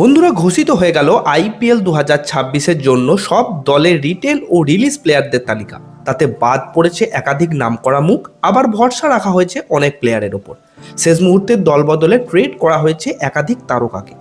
বন্ধুরা, ঘোষিত হয়ে গেল আইপিএল দু হাজার ছাব্বিশের জন্য সব দলের রিটেল ও রিলিজ প্লেয়ারদের তালিকা। তাতে বাদ পড়েছে একাধিক নামকরা মুখ, আবার ভরসা রাখা হয়েছে অনেক প্লেয়ারের ওপর। শেষ মুহূর্তে দল বদলে ট্রেড করা হয়েছে একাধিক তারকাকে।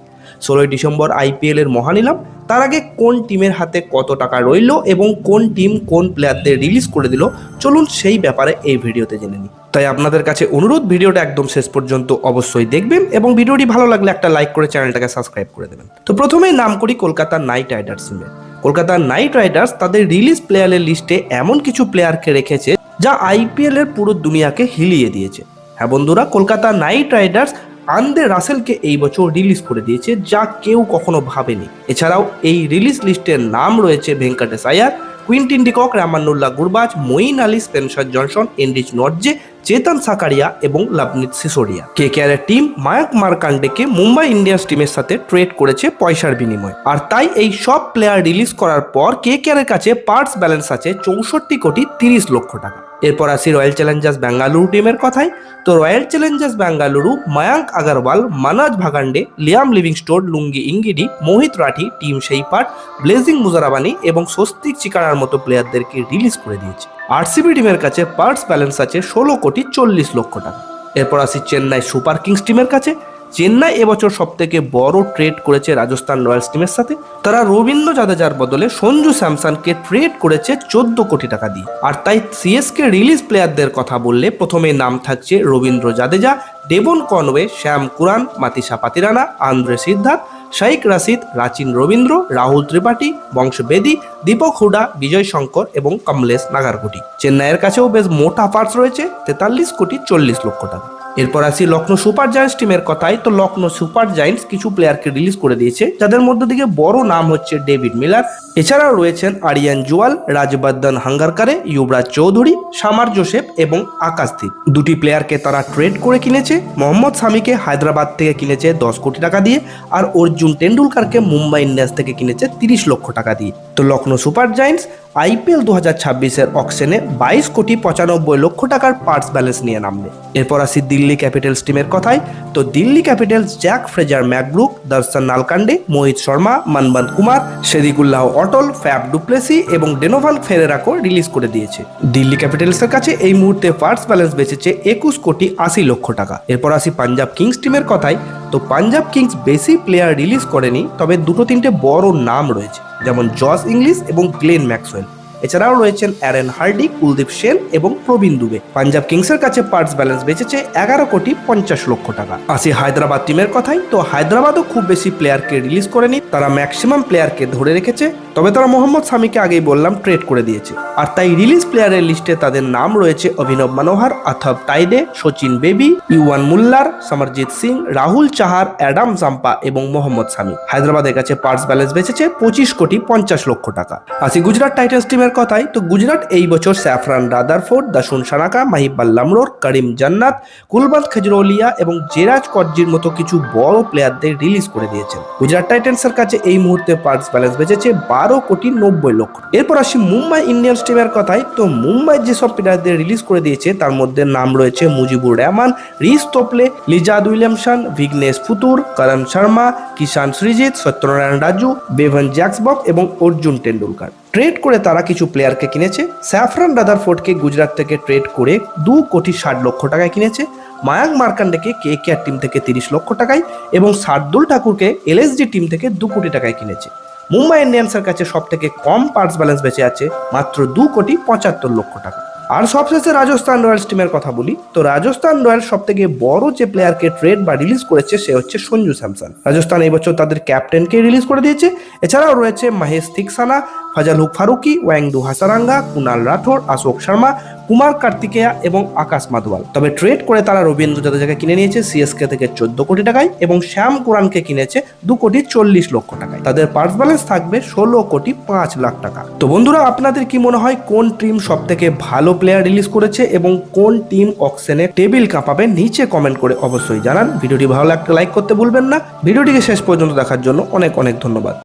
ষোলোই ডিসেম্বর আইপিএল এর মহানিলাম, তার আগে কোন টিমের হাতে কত টাকা রইল এবং কোন টিম কোন প্লেয়ারদের রিলিজ করে দিল, চলুন সেই ব্যাপারে এই ভিডিওতে জেনে নিই। তাই আপনাদের কাছে অনুরোধ, ভিডিওটা একদম শেষ পর্যন্ত অবশ্যই দেখবেন এবং ভিডিওটি ভালো লাগলে একটা লাইক করে চ্যানেলটাকে সাবস্ক্রাইব করে দেবেন। তো প্রথমেই নাম করি কলকাতা নাইট রাইডার্স টিমের কলকাতার নাইট রাইডার্স তাদের রিলিজ প্লেয়ারের লিস্টে এমন কিছু প্লেয়ারকে রেখেছে যা আইপিএল এর পুরো দুনিয়াকে হিলিয়ে দিয়েছে। হ্যাঁ বন্ধুরা, কলকাতা নাইট রাইডার্স আন্দে রাসেলকে এই বছর রিলিজ করে দিয়েছে যা কেউ কখনো ভাবেনি। এছাড়াও এই রিলিজ লিস্টের নাম রয়েছে Venkatesh Iyer, Quinton de Kock Rahmanullah Gurbaz, Moeen Ali, Spencer Johnson, Anrich Nortje Chetan Sakariya এবং লাভনিত সিসোডিয়া কে কে এর টিম মায়াক মার্কান্ডেকে মুম্বাই ইন্ডিয়ান্স টিমের সাথে ট্রেড করেছে পয়সার বিনিময়ে। আর তাই এই সব প্লেয়ার রিলিজ করার পর কে কে এর কাছে পার্টস ব্যালেন্স আছে চৌষট্টি কোটি তিরিশ লক্ষ টাকা। এরপর আসি রয়্যাল চ্যালেঞ্জার্স বেঙ্গালুরু টিমের কথাই তো royal Challengers Bengaluru Mayank Agarwal, Manoj ভাগান্ডে, Liam Livingstone, Lungi Ngidi Mohit Rathee Tim Seifert Blessing Muzarabani এবং স্বস্তিক চিকারার মতো প্লেয়ারদেরকে রিলিজ করে দিয়েছে। আরসিবি টিমের কাছে পার্টস ব্যালেন্স আছে ষোলো কোটি চল্লিশ লক্ষ টাকা। এরপর আসি চেন্নাই সুপার কিংস টিমের কাছে। চেন্নাই এবছর সব থেকে বড় ট্রেড করেছে রাজস্থান রয়্যালস টিমের সাথে। তারা রবীন্দ্র জাদেজার বদলে সঞ্জু স্যামসনকে ট্রেড করেছে চোদ্দ কোটি টাকা দিয়ে। আর তাই সিএসকে রিলিজ প্লেয়ারদের কথা বললে প্রথমে নাম থাকছে Ravindra Jadeja Devon Conway, Sam Curran Matheesha Pathirana, Andre Siddharth Shaik Rasheed, Rachin Ravindra, Rahul Tripathi, Vansh Bedi, Deepak Hooda, বিজয় শঙ্কর এবং কমলেশ নাগারকোটি। চেন্নাইয়ের কাছেও বেশ মোটা পার্টস রয়েছে, তেতাল্লিশ কোটি চল্লিশ লক্ষ টাকা। এরপর আসি লখনৌ সুপার জায়ান্টস টিমের কথাই তো লখনৌ সুপার জায়ান্টস কিছু প্লেয়ারকে রিলিজ করে দিয়েছে, যাদের মধ্যে থেকে বড় নাম হচ্ছে ডেভিড মিলার। এছাড়াও রয়েছেন আরিয়ান জুয়াল, রাজবর্ধন হাঙ্গারকারে ইউবরাজ চৌধুরী, সামার জোসেফ এবং আকাশদীপ দুটি প্লেয়ারকে তারা ট্রেড করে কিনেছে, মোহাম্মদ সামিকে হায়দ্রাবাদ থেকে কিনেছে দশ কোটি টাকা দিয়ে, আর অর্জুন টেন্ডুলকারকে মুম্বাই ইন্ডিয়ান্স থেকে কিনেছে তিরিশ লক্ষ টাকা দিয়ে। তো লখনৌ সুপার জায়ান্টস আইপিএল দু হাজার ছাব্বিশের অকশনে বাইশ কোটি পঁচানব্বই লক্ষ টাকার পার্টস ব্যালেন্স নিয়ে নামবে। এরপর আসি দিল্লি ক্যাপিটালস টিমের কথায়। তো Delhi Capitals Jake Fraser McGurk, Darshan Nalkande, Mohit Sharma Manvanth Kumar Sediqullah Atal, Faf du Plessis এবং ডেনোভাল ফেরেরাকো রিলিজ করে দিয়েছে। দিল্লি ক্যাপিটালসের কাছে এই মুহূর্তে পার্টস ব্যালেন্স বেঁচেছে একুশ কোটি আশি লক্ষ টাকা। এরপর আসি পাঞ্জাব কিংস টিমের কথায়। তো পাঞ্জাব কিংস বেশি প্লেয়ার রিলিজ করেনি, তবে দুটো তিনটে বড় নাম রয়েছে। যেমন জস ইংলিশ এবং গ্লেন ম্যাক্সওয়েল। এছাড়াও রয়েছেন অ্যারেন হার্ডি কুলদীপ সেন এবং প্রবীণ দুবে। পাঞ্জাব কিংসের কাছে পার্টস ব্যালেন্স বেঁচেছে এগারো কোটি পঞ্চাশ লক্ষ টাকা। আসি হায়দ্রাবাদ টিমের কথাই, তো হায়দ্রাবাদও খুব বেশি প্লেয়ারকে রিলিজ করেনি, তারা ম্যাক্সিমাম প্লেয়ারকে ধরে রেখেছে তবে তারা মোহাম্মদ সামিকে আগেই বললাম ট্রেড করে দিয়েছে। আর তাই রিলিজ প্লেয়ারের লিস্টে তাদের নাম রয়েছে Abhinav Manohar, Atharva Taide Sachin Baby, yuan মুল্লার, Samarjit Singh, Rahul Chahar, Adam Zampa এবং মোহাম্মদ সামি। হায়দ্রাবাদের কাছে পার্টস ব্যালেন্স বেঁচেছে পঁচিশ কোটি পঞ্চাশ লক্ষ টাকা। আসি গুজরাট টাইটান্স টিমের কথায়, তো গুজরাট এই বছর স্যাফরান রাদারফোর্ড দাসুন সানাকা মাহিবাল লামরোর করিম জান্নাত কুলবন্ত খেজরোলিয়া এবং জেরাজ কর্জির মতো কিছু বড় প্লেয়ারদের রিলিজ করে দিয়েছেন। গুজরাট টাইটান্সের কাছে এই মুহূর্তে পার্টস ব্যালেন্স বেঁচেছে বারো কোটি নব্বই লক্ষ। এরপর আসি মুম্বাই ইন্ডিয়ান্স টিমের কথায়। তো মুম্বাই যেসব প্লেয়ারদের রিলিজ করে দিয়েছে, তার মধ্যে নাম রয়েছে Mujibur Rahman, Reece Topley, Lizaad Williamson, Vignesh Puthur Karn Sharma, Kishan Srijith Satyanarayana Raju, Bevon Jacobs এবং অর্জুন টেন্ডুলকার ট্রেড করে তারা কিছু প্লেয়ারকে কিনেছে। স্যাফরান রাদারফোর্ডকে গুজরাট থেকে ট্রেড করে দু কোটি ষাট লক্ষ টাকায় কিনেছে। মায়াঙ্ক মার্কান্ডেকে কে কে আর টিম থেকে তিরিশ লক্ষ টাকায় এবং শার্দুল ঠাকুরকে এলএসডি টিম থেকে দু কোটি টাকায় কিনেছে। মুম্বাই ইন্ডিয়ান্সের কাছে সবথেকে কম পার্স ব্যালেন্স বেঁচে আছে মাত্র দু কোটি পঁচাত্তর লক্ষ টাকা। আর সবশেষে রাজস্থান রয়্যালস টিমের কথা বলি, তো রাজস্থান রয়্যালস সব থেকে বড় যে প্লেয়ারকে ট্রেড বা রিলিজ করেছে, সে হচ্ছে সঞ্জু স্যামসন। রাজস্থান এই বছর তাদের ক্যাপ্টেনকে রিলিজ করে দিয়েছে। এছাড়াও রয়েছে মহেশ থিকসানা ফাজাল হুক ফারুকি, ওয়াংডু হাসারাঙ্গা, কুনাল রাঠোর অশোক শর্মা, কুমার কার্তিকেয়া এবং আকাশ মাধওয়াল তবে ট্রেড করে তারা রবীন্দ্র জাদেজাকে কিনে নিয়েছে সিএসকে থেকে চোদ্দ কোটি টাকায় এবং শ্যাম কোরআনকে কিনেছে দু কোটি চল্লিশ লক্ষ টাকায়। তাদের পার্স ব্যালেন্স থাকবে ষোলো কোটি পাঁচ লাখ টাকা। তো বন্ধুরা, আপনাদের কি মনে হয় কোন টিম সব থেকে ভালো প্লেয়ার রিলিজ করেছে এবং কোন টিম অকশনে টেবিল কাঁপাবে নিচে কমেন্ট করে অবশ্যই জানান। ভিডিওটি ভালো লাগলে লাইক করতে ভুলবেন না। ভিডিওটিকে শেষ পর্যন্ত দেখার জন্য অনেক অনেক ধন্যবাদ।